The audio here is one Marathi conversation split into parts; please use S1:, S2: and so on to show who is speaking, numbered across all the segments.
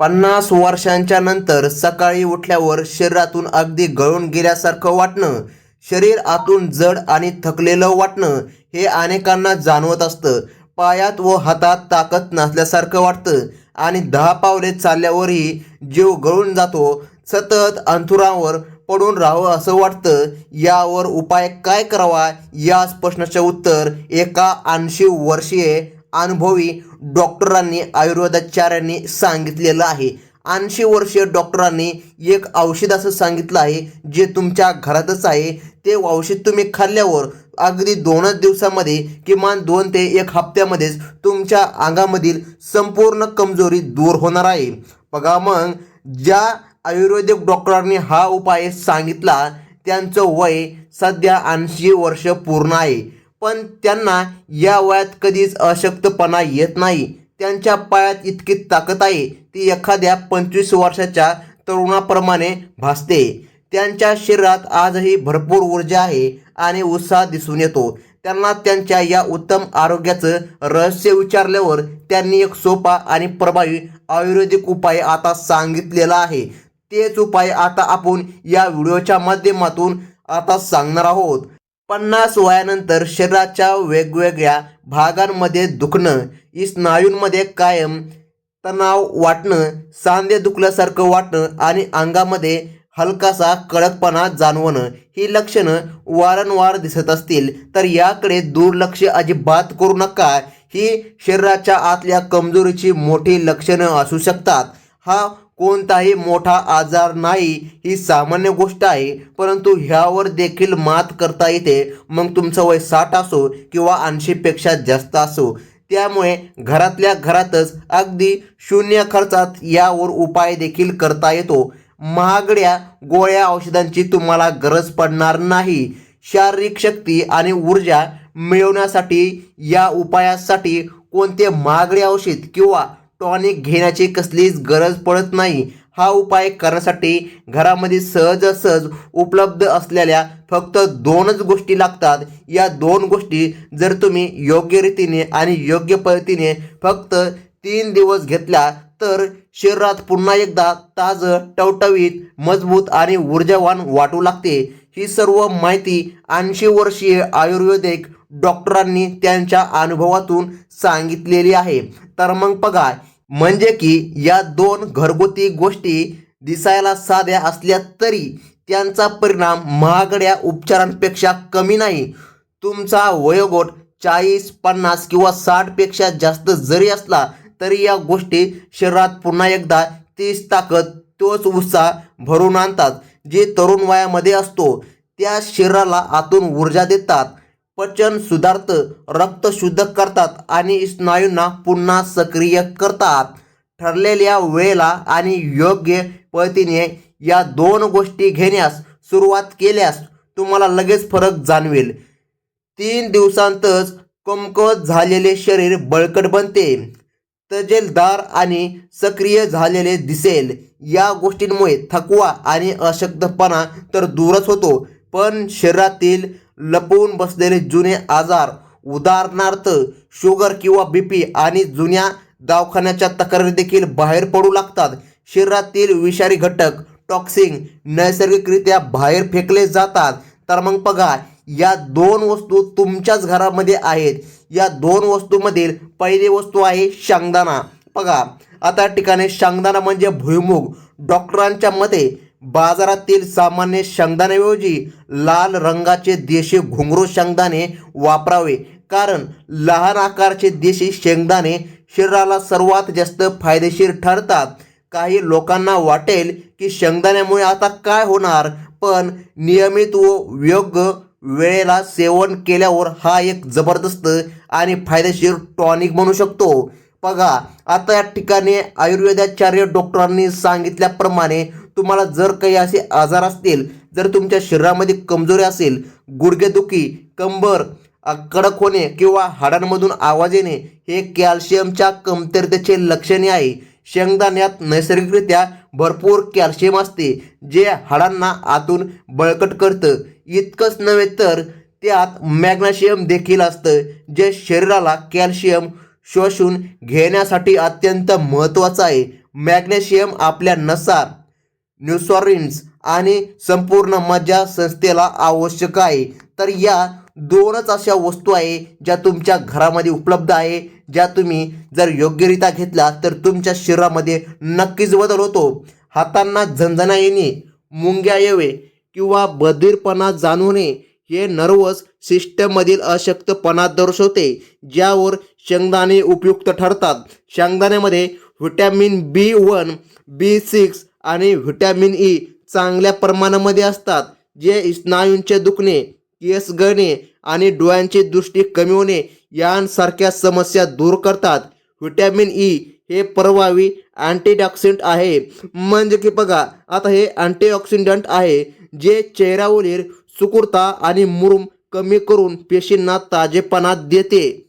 S1: पन्नास वर्षांच्या नंतर सकाळी उठल्यावर शरीरातून अगदी गळून गेल्यासारखं वाटणं शरीर आतून जड आणि थकलेलं वाटणं हे अनेकांना जाणवत असतं. पायात व हातात ताकद नसल्यासारखं वाटतं आणि दहा पावले चालल्यावरही जीव गळून जातो. सतत अंथुरावर पडून राहावं असं वाटतं. यावर उपाय काय करावा? याच प्रश्नाचे उत्तर एका ऐंशी वर्षीय अनुभवी डॉक्टरांनी आयुर्वेदाचार्यांनी सांगितलेलं आहे. ऐंशी वर्षीय डॉक्टरांनी एक औषध असं सांगितलं आहे जे तुमच्या घरातच आहे. ते औषध तुम्ही खाल्ल्यावर अगदी दोनच दिवसामध्ये किमान दोन ते एक हप्त्यामध्येच तुमच्या अंगामधील संपूर्ण कमजोरी दूर होणार आहे. बघा मग ज्या आयुर्वेदिक डॉक्टरांनी हा उपाय सांगितला त्यांचं वय सध्या ऐंशी वर्ष पूर्ण आहे. पण त्यांना या वयात कधीच अशक्तपणा येत नाही. त्यांच्या पायात इतकी ताकद आहे ती एखाद्या पंचवीस वर्षाच्या तरुणाप्रमाणे भासते. त्यांच्या शरीरात आजही भरपूर ऊर्जा आहे आणि उत्साह दिसून येतो. त्यांना त्यांच्या या उत्तम आरोग्याचं रहस्य विचारल्यावर त्यांनी एक सोपा आणि प्रभावी आयुर्वेदिक उपाय आता सांगितलेला आहे. तेच उपाय आता आपण या व्हिडिओच्या माध्यमातून आता सांगणार आहोत. पन्नास वयानंतर शरीराच्या वेगवेगळ्या भागांमध्ये दुखणं स्नायूंमध्ये कायम तणाव वाटणं सांधे दुखल्यासारखं वाटणं आणि अंगामध्ये हलकासा कडकपणा जाणवणं ही लक्षणं वारंवार दिसत असतील तर याकडे दुर्लक्ष अजिबात करू नका. ही शरीराच्या आतल्या कमजोरीची मोठी लक्षणं असू शकतात. हा कोणताही मोठा आजार नाही ही सामान्य गोष्ट आहे परंतु ह्यावर देखील मात करता येते. मग तुमचं वय साठ असो किंवा ऐंशीपेक्षा जास्त असो त्यामुळे घरातल्या घरातच अगदी शून्य खर्चात यावर उपाय देखील करता येतो. महागड्या गोळ्या औषधांची तुम्हाला गरज पडणार नाही. शारीरिक शक्ती आणि ऊर्जा मिळवण्यासाठी या उपायासाठी कोणते महागडे औषध किंवा टॉनिक घेण्याची कसलीच गरज पडत नाही. हा उपाय करण्यासाठी घरामध्ये सहजासहज उपलब्ध असलेल्या फक्त दोनच गोष्टी लागतात. या दोन गोष्टी जर तुम्ही योग्य रीतीने आणि योग्य पद्धतीने फक्त तीन दिवस घेतल्या तर शरीरात पुन्हा एकदा ताजं टवटवीत मजबूत आणि ऊर्जावान वाटू लागते. ही सर्व माहिती ऐंशी वर्षीय आयुर्वेदिक डॉक्टरांनी त्यांच्या अनुभवातून सांगितलेली आहे. तर मग बघा म्हणजे की या दोन घरगुती गोष्टी दिसायला साध्या असल्या तरी त्यांचा परिणाम महागड्या उपचारांपेक्षा कमी नाही. तुमचा वयोगट चाळीस पन्नास किंवा साठपेक्षा जास्त जरी असला तरी या गोष्टी शरीरात पुन्हा एकदा तीच ताकद तोच उत्साह भरून आणतात. जे तरुण वयामध्ये असतो त्या शरीराला आतून ऊर्जा देतात पचन सुधारतं रक्त शुद्ध करतात आणि स्नायूंना पुन्हा सक्रिय करतात. ठरलेल्या वेळेला आणि योग्य पद्धतीने या दोन गोष्टी घेण्यास सुरुवात केल्यास तुम्हाला लगेच फरक जाणवेल. तीन दिवसांतच कमकवत झालेले शरीर बळकट बनते. तजेलदार आणि सक्रिय झालेले दिसेल. या गोष्टींमुळे थकवा आणि अशक्तपणा तर दूरच होतो. पण शरीरातील लपवून बसलेले जुने आजार उदाहरणार्थ शुगर किंवा बी पी आणि जुन्या दवाखान्याच्या तक्रारी देखील बाहेर पडू लागतात. शरीरातील विषारी घटक टॉक्सिन नैसर्गिकरित्या बाहेर फेकले जातात. तर मग बघा या दोन वस्तू तुमच्याच घरामध्ये आहेत. या दोन वस्तूमधील पहिली वस्तू आहे शेंगदाणा. बघा आता ठिकाणी शेंगदाणा म्हणजे भुईमुग. डॉक्टरांच्या मते बाजारातील सामान्य शेंगदाण्याऐवजी लाल रंगाचे देशी घुंगरू शेंगदाणे वापरावे. कारण लहान आकारचे देशी शेंगदाणे शरीराला सर्वात जास्त फायदेशीर ठरतात. काही लोकांना वाटेल की शेंगदाण्यामुळे आता काय होणार पण नियमित व योग्य वेळेला सेवन केल्यावर हा एक जबरदस्त आणि फायदेशीर टॉनिक म्हणू शकतो. बघा आता या ठिकाणी आयुर्वेदाचार्य डॉक्टरांनी सांगितल्याप्रमाणे तुम्हाला जर काही असे आजार असतील जर तुमच्या शरीरामध्ये कमजोरी असेल गुडघेदुखी कंबर कडक होणे किंवा हाडांमधून आवाज येणे हे कॅल्शियमच्या कमतरतेचे लक्षणे आहे. शेंगदाण्यात नैसर्गिकरित्या भरपूर कॅल्शियम असते जे हाडांना आतून बळकट करतं. इतकंच नव्हे तर त्यात मॅग्नेशियम देखील असतं जे शरीराला कॅल्शियम शोषून घेण्यासाठी अत्यंत महत्त्वाचं आहे. मॅग्नेशियम आपल्या नसा न्यूसॉरिन्स आणि संपूर्ण मज्जा संस्थेला आवश्यक आहे. तर या दोनच अशा वस्तू आहे ज्या तुमच्या घरामध्ये उपलब्ध आहे. ज्या तुम्ही जर योग्यरित्या घेतल्या तर तुमच्या शरीरामध्ये नक्कीच बदल होतो. हातांना झंझणा येणे मुंग्या येवे किंवा बधीरपणा जाणवणे हे नर्वस सिस्टममधील अशक्तपणा दर्शवते ज्यावर शेंगदाणे उपयुक्त ठरतात. शेंगदाण्यामध्ये vitamin B one B six आणि व्हिटॅमिन ई चांगल्या प्रमाणामध्ये असतात जे स्नायूंचे दुखणे केस गळणे आणि डोळ्यांची दृष्टी कमी होणे यांसारख्या समस्या दूर करतात. व्हिटॅमिन ई हे प्रभावी अँटीडॉक्सिडंट आहे. म्हणजे की बघा आता हे अँटीऑक्सिडंट आहे जे चेहऱ्यावरील सुकुरता आणि मुरुम कमी करून पेशींना ताजेपणा देते.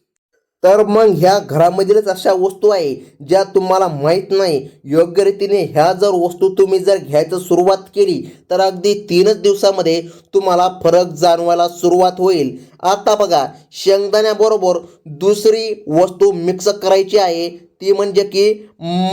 S1: तर मग ह्या घरामधीलच अशा वस्तू आहे ज्या तुम्हाला माहीत नाही. योग्य रीतीने ह्या जर वस्तू तुम्ही जर घ्यायचं सुरुवात केली तर अगदी तीनच दिवसामध्ये तुम्हाला फरक जाणवायला सुरुवात होईल. आता बघा शेंगदाण्याबरोबर दुसरी वस्तू मिक्स करायची आहे ती म्हणजे की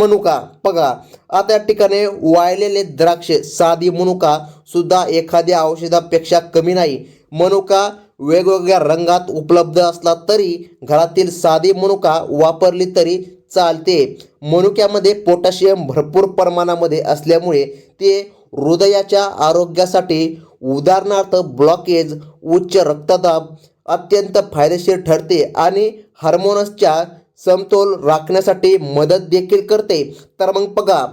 S1: मनुका. बघा आता या ठिकाणी वाळलेले द्राक्षे साधी मनुका सुद्धा एखाद्या औषधापेक्षा कमी नाही. मनुका वेगवेगळ्या रंगात उपलब्ध असला तरी घरातील साधी मनुका वापरली तरी चालते. मनुक्यामध्ये पोटॅशियम भरपूर प्रमाणामध्ये असल्यामुळे ते हृदयाच्या आरोग्यासाठी उदाहरणार्थ ब्लॉकेज उच्च रक्तदाब अत्यंत फायदेशीर ठरते आणि हार्मोन्सच्या समतोल राखण्यासाठी मदत देखील करते. तर मग बघा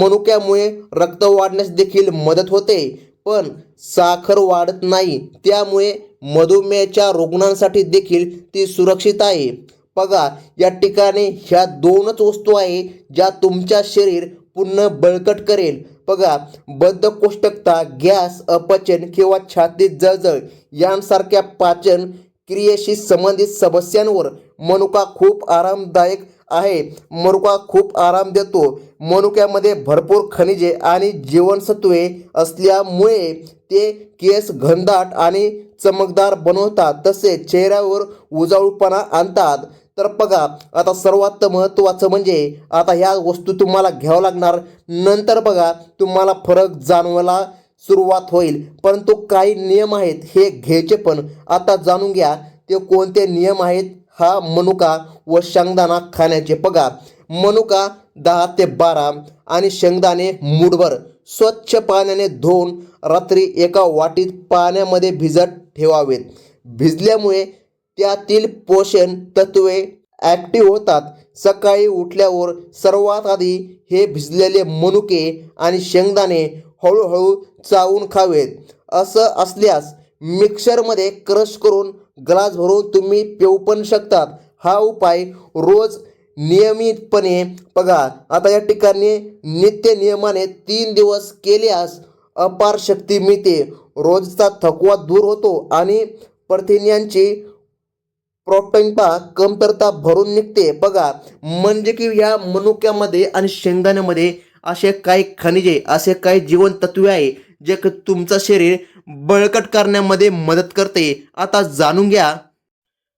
S1: मनुक्यामुळे रक्त वाढण्यास देखील मदत होते पण साखर वाढत नाही. त्यामुळे मधुमेहाच्या रुग्णांसाठी देखील ती सुरक्षित आहे. बघा या ठिकाणी ह्या दोनच वस्तू आहे ज्या तुमच्या शरीर पुन्हा बळकट करेल. बघा बद्धकोष्ठकता गॅस अपचन किंवा छातीत जळजळ यांसारख्या पाचन क्रियेशी संबंधित समस्यांवर मनुका खूप आरामदायक आहे. मनुका खूप आराम देतो. मनुक्यामध्ये भरपूर खनिजे आणि जीवनसत्वे असल्यामुळे ते केस घनदाट आणि चमकदार बनवतात. तसेच चेहऱ्यावर उजाळूपणा आणतात. तर बघा आता सर्वात महत्त्वाचं म्हणजे आता ह्या वस्तू तुम्हाला घ्यावं लागणार. नंतर बघा तुम्हाला फरक जाणवायला सुरुवात होईल. परंतु काही नियम आहेत हे घ्यायचे पण. आता जाणून घ्या ते कोणते नियम आहेत? हा मनुका व शेंगदाणा खाण्याचे बघा मनुका दहा ते बारा आणि शेंगदाणे मूठभर. स्वच्छ पाण्याने धुवून रात्री एका वाटीत पाण्यामध्ये भिजत ठेवावेत. भिजल्यामुळे त्यातील पोषण तत्वे ॲक्टिव्ह होतात. सकाळी उठल्यावर सर्वात आधी हे भिजलेले मनुके आणि शेंगदाणे हळूहळू चावून खावेत. असं असल्यास मिक्सरमध्ये क्रश करून ग्लास भरून तुम्ही पिऊ पण शकतात. हा उपाय रोज नियमितपणे बघा. आता या ठिकाणी नित्य नियमाने तीन दिवस केल्यास अपार शक्ती मिळते. रोजचा थकवा दूर होतो आणि प्रथिन्यांची प्रोटीनचा कमतरता भरून निघते. बघा म्हणजे की या मनुक्यामध्ये आणि शेंगदाण्यामध्ये असे काही खनिजे असे काही जीवनतत्वे आहे जे तुमचं शरीर बळकट करण्यामध्ये मदत करते. आता जाणून घ्या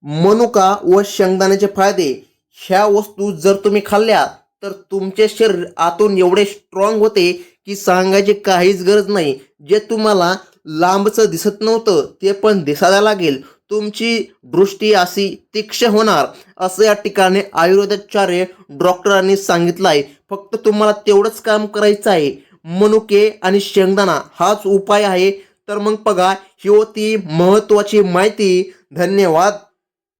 S1: मनुका व शेंगदाण्याचे फायदे. ह्या वस्तू जर तुम्ही खाल्ल्या तर तुमचे शरीर आतून एवढे स्ट्रॉंग होते की सांगायची काहीच गरज नाही. जे तुम्हाला लांबचं दिसत नव्हतं ते पण दिसायला लागेल. तुमची दृष्टी अशी तीक्ष्ण होणार असं या ठिकाणी आयुर्वेदाचार्य डॉक्टरांनी सांगितलं आहे फक्त तुम्हाला तेवढंच काम करायचं आहे. मनुके आणि शेंगदाणा हाच उपाय आहे. तर मग बघा ही होती महत्त्वाची माहिती. धन्यवाद.